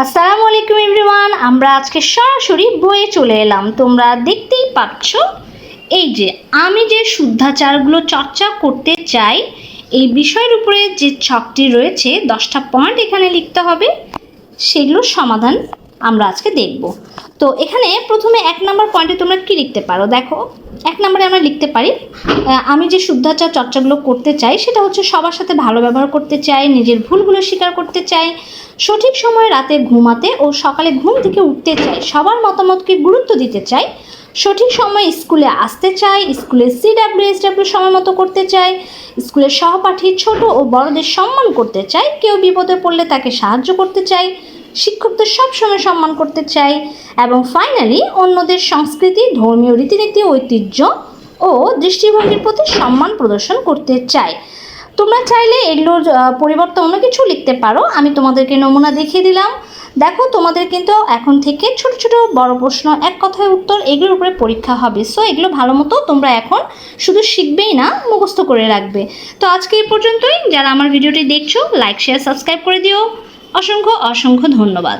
আসসালামু আলাইকুম এভরিওয়ান, আমরা আজকে সরাসরি বইয়ে চলে এলাম। তোমরা দেখতেই পাচ্ছ, এই যে আমি যে শুদ্ধাচারগুলো চর্চা করতে চাই, এই বিষয়ের উপরে যে ছকটি রয়েছে, দশটা পয়েন্ট এখানে লিখতে হবে, সেগুলোর সমাধান আমরা আজকে দেখব। তো এখানে প্রথমে এক নম্বর পয়েন্টে তোমরা কি লিখতে পারো? দেখো, এক নম্বরে আমরা লিখতে পারি আমি যে শুদ্ধাচার চর্চাগুলো করতে চাই, সেটা হচ্ছে সবার সাথে ভালো ব্যবহার করতে চাই, নিজের ভুলগুলো স্বীকার করতে চাই সঠিক সময়ে রাতে ঘুমাতে ও সকালে ঘুম থেকে উঠতে চাই সবার মতামতকে গুরুত্ব দিতে চাই সঠিক সময়ে স্কুলে আসতে চাই স্কুলে সিডাব্লিউ এসডাব্লিউ সময় মতো করতে চাই স্কুলের সহপাঠী ছোট ও বড়দের সম্মান করতে চাই কেউ বিপদে পড়লে তাকে সাহায্য করতে চাই শিক্ষকদের সবসময় সম্মান করতে চাই এবং ফাইনালি অন্যদের সংস্কৃতি, ধর্মীয় রীতিনীতি, ঐতিহ্য ও দৃষ্টিভঙ্গির প্রতি সম্মান প্রদর্শন করতে চাই তোমরা চাইলে এগুলোর পরিবর্তে অন্য কিছু লিখতে পারো। আমি তোমাদেরকে নমুনা দেখিয়ে দিলাম। দেখো, তোমাদের কিন্তু এখন থেকে ছোট ছোট বড় প্রশ্ন, এক কথায় উত্তর এগুলোর উপরে পরীক্ষা হবে। সো এগুলো ভালো মতো তোমরা এখন শুধু শিখবেই না, মুখস্থ করে রাখবে। তো আজকে এই পর্যন্তই। যারা আমার ভিডিওটি দেখছ লাইক শেয়ার সাবস্ক্রাইব করে দিও। অসংখ্য অসংখ্য ধন্যবাদ।